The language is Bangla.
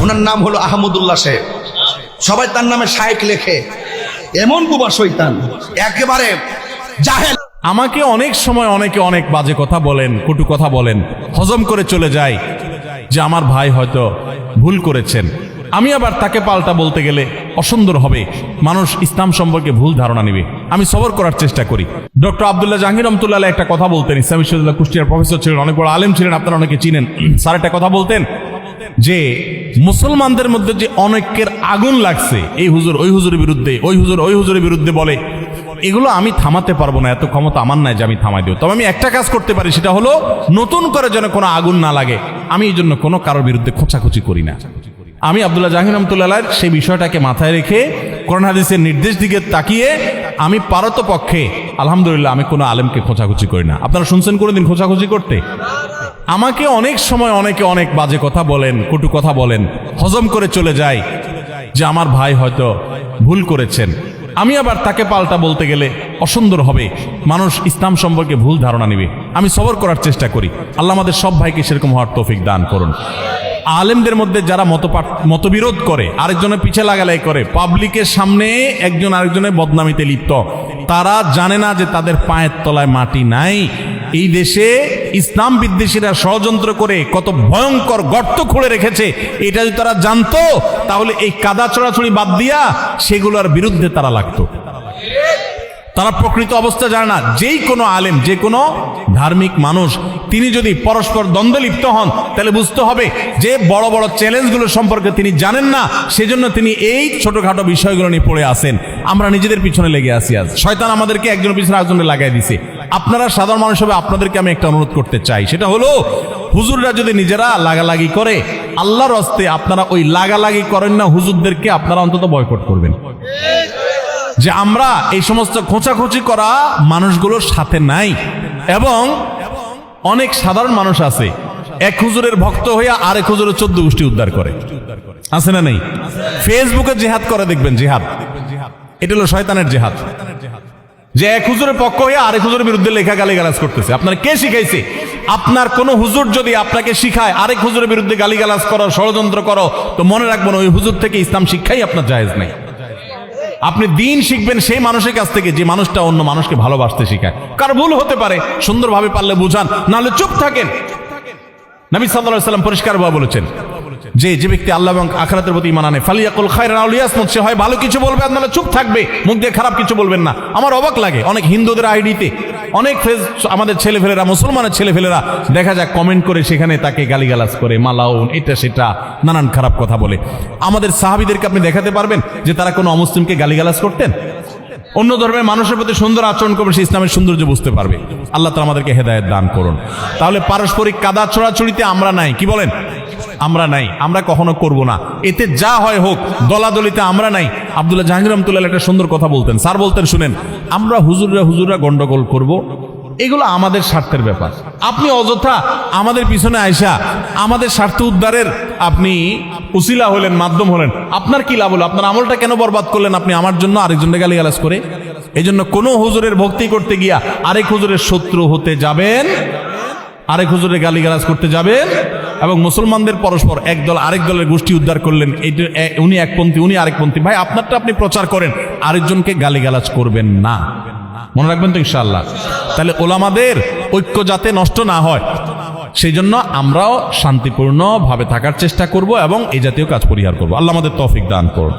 ওনার নাম হলো আহমদুল্লাহ সাহেব। সবাই তার নামে শায়েক লেখে। এমন বুবা শৈতান একেবারে জাহেল। আমাকে অনেক সময় অনেকে অনেক বাজে কথা বলেন, কটু কথা বলেন, হজম করে চলে যায় যে আমার ভাই হয়তো ভুল করেছেন। আমি আবার তাকে পাল্টা বলতে গেলে অসুন্দর হবে। মানুষ ইসলাম সম্পর্কে ভুল ধারণা নেবে। আমি সবর করার চেষ্টা করি। ডক্টর আবদুল্লাহ জাহাঙ্গীর রহমতুল্লাহ একটা কথা বলতেন। ইসলাম বিশ্ববিদ্যালয় কুষ্টিয়ার প্রফেসর ছিলেন, অনেক বড় আলেম ছিলেন, আপনারা অনেকে চিনেন। স্যার একটা কথা বলতেন যে মুসলমানদের মধ্যে যে অনেকের আগুন লাগছে, এই হুজুর ওই হুজুরের বিরুদ্ধে, ওই হুজুর ওই হুজুরের বিরুদ্ধে বলে, এগুলো আমি থামাতে পারব না, এত ক্ষমতা আমার নাই যে আমি থামাই দেবো। তবে আমি একটা কাজ করতে পারি, সেটা হলো নতুন করে যেন কোনো আগুন না লাগে, আমি এই জন্য কোনো কারোর বিরুদ্ধে খোঁচাখুচি করি না। আমি আবদুল্লাহ জাহির রহমতুল্লাহ সেই বিষয়টাকে মাথায় রেখে কোরআন হাদিসের নির্দেশ দিকে তাকিয়ে আমি পারত পক্ষে আলহামদুলিল্লাহ, আমি কোনো আলেমকে খোঁচাখুচি করি না। আপনারা শুনছেন কোনোদিন খোঁচাখুচি করতে? আমাকে অনেক সময় অনেকে অনেক বাজে কথা বলেন, কটু কথা বলেন, হজম করে চলে যায় যে আমার ভাই হয়তো ভুল করেছেন। আমি আবার তাকে পাল্টা বলতে গেলে অসুন্দর হবে। মানুষ ইসলাম সম্পর্কে ভুল ধারণা নেবে। আমি সবর করার চেষ্টা করি। আল্লাহ আমাদের সব ভাইকে সেরকম হওয়ার তৌফিক দান করুন। আলেমদের মধ্যে যারা মতপাঠ, মতবিরোধ করে, আরেকজনের পিছে লাগালাই করে, পাবলিকের সামনে একজন আরেকজনের বদনামিতে লিপ্ত, তারা জানে না যে তাদের পায়ের তলায় মাটি নাই। এই দেশে ইসলাম বিদ্বেষীরা ষড়যন্ত্র করে কত ভয়ঙ্কর গর্ত খুঁড়ে রেখেছে, এটা যদি তারা জানতো, তাহলে এই কাদা চড়াচড়ি বাদ দিয়া সেগুলোর বিরুদ্ধে তারা লাগতো। তারা প্রকৃত অবস্থা জানে না, যেই কোনো আলেম, যে কোনো ধার্মিক মানুষ, তিনি যদি পরস্পর দ্বন্দ্বে লিপ্ত হন, তাহলে বুঝতে হবে যে বড় বড় চ্যালেঞ্জগুলো সম্পর্কে তিনি জানেন না, সেজন্য তিনি এই ছোটখাটো বিষয়গুলো নিয়ে পড়ে আসেন আমরা নিজেদের পিছনে লেগে আসি আজ। শয়তান আমাদেরকে একজন পিছনে একজনে লাগাই দিছে। আপনারা সাধারণ মানুষ হবে আপনাদেরকে আমি একটা অনুরোধ করতে চাই। সেটা হলো হুজুররা যদি নিজেরা লাগালাগি করে আল্লাহর হস্তে আপনারা ওই লাগালাগি করেন না হুজুরদেরকে আপনারা অন্তত বয়কট করবেন। যে আমরা এই সমস্ত খোঁচাখুচি করা মানুষগুলোর সাথে নাই। এবং অনেক সাধারণ মানুষ আছে এক হুজুরের ভক্ত হইয়া আরেক হুজুরের চোদ্দ গোষ্ঠী উদ্ধার করে। আছে না নেই? ফেসবুকে জেহাদ করে দেখবেন জেহাদ। এটা হলো শয়তানের জেহাদ। যে এক হুজুরের পক্ষ হয়ে আরেক হুজুরের বিরুদ্ধে লেখা গালি গালাজ করতেছে। আপনার কে শিখাইছে? আপনার কোন হুজুর যদি আপনাকে শিখায়, আরেক হুজুরের বিরুদ্ধে গালি গালাজ করো, ষড়যন্ত্র করো, তো মনে রাখবেন ওই হুজুর থেকে ইসলাম শিক্ষাই আপনার জায়েজ নেই। আপনি দিন শিখবেন সেই মানুষের কাছ থেকে যে মানুষটা অন্য মানুষকে ভালোবাসতে শিখায়। কার ভুল হতে পারে, সুন্দরভাবে পারলে বুঝান, নাহলে চুপ থাকেন। নবী আলাইহি সাল্লাম পরিষ্কারভাবে বলেছেন যে যে ব্যক্তি আল্লাহ এবং আখরাতের প্রতি ইমান আনে, ফালিয়াকুল খায়রান আও লিয়াসমুত সে হয় ভালো কিছু বলবে নাহলে চুপ থাকবে, মুখ দিয়ে খারাপ কিছু বলবেন না। আমার অবাক লাগে, অনেক হিন্দুদের আইডিতে, অনেক আমাদের ছেলেফেলেরা, মুসলমানের ছেলেফেলেরা, দেখা যাক কমেন্ট করে সেখানে তাকে গালিগালাজ করে, মালাউন, এটা সেটা, নানান খারাপ কথা বলে। আমাদের সাহাবিদেরকে আপনি দেখাতে পারবেন যে তারা কোনো অমুসলিমকে গালিগালাজ করতেন? অন্য ধর্মের মানুষের প্রতি সুন্দর আচরণ করবে, সে ইসলামের সৌন্দর্য বুঝতে পারবে। আল্লাহ তালা আমাদেরকে হেদায়ত দান করুন। তাহলে পারস্পরিক কাদা, ছোড়াছড়িতে আমরা নাই, কি বলেন? আমরা নাই, আমরা কখনো করব না। এতে যা হয় হোক, দলাদলিতে আমরা নাই। আব্দুল্লাহ জাহাঙ্গীর রহমতুল্লাহ একটা সুন্দর কথা বলতেন। স্যার বলতেন, শুনেন, আমরা হুজুররা হুজুররা গন্ডগোল করব। এগুলো আমাদের স্বার্থের ব্যাপার। আপনি অযথা আমাদের পিছনে আইসা আমাদের স্বার্থ উদ্ধারের আপনি উসিলা হলেন, মাধ্যম হলেন। আপনার কি লাভ হলো? আপনার আমলটা কেন বরবাদ করলেন আপনি? আমার জন্য আরেকজনকে গালিগালাজ করে? এই জন্য কোনো হুজুরের ভক্তি করতে গিয়া আরেক হুজুরের শত্রু হতে যাবেন আরেক হুজুরের গালিগালাজ করতে যাবেন এবং মুসলমানদের পরস্পর এক দল, আরেক দলের গোষ্ঠী উদ্ধার করলেন। এইটা উনি একপন্থী উনি আরেকপন্থী ভাই, আপনারটা আপনি প্রচার করেন, আরেকজনকে গালিগালাজ করবেন না। মনে রাখবেন তো, ইনশাআল্লাহ? তাহলে ওলামাদের ঐক্য যাতে নষ্ট না হয় সেই জন্য আমরাও শান্তিপূর্ণভাবে থাকার চেষ্টা করব এবং এই জাতীয় কাজ পরিহার করব। আল্লাহ আমাদের তৌফিক দান করুন।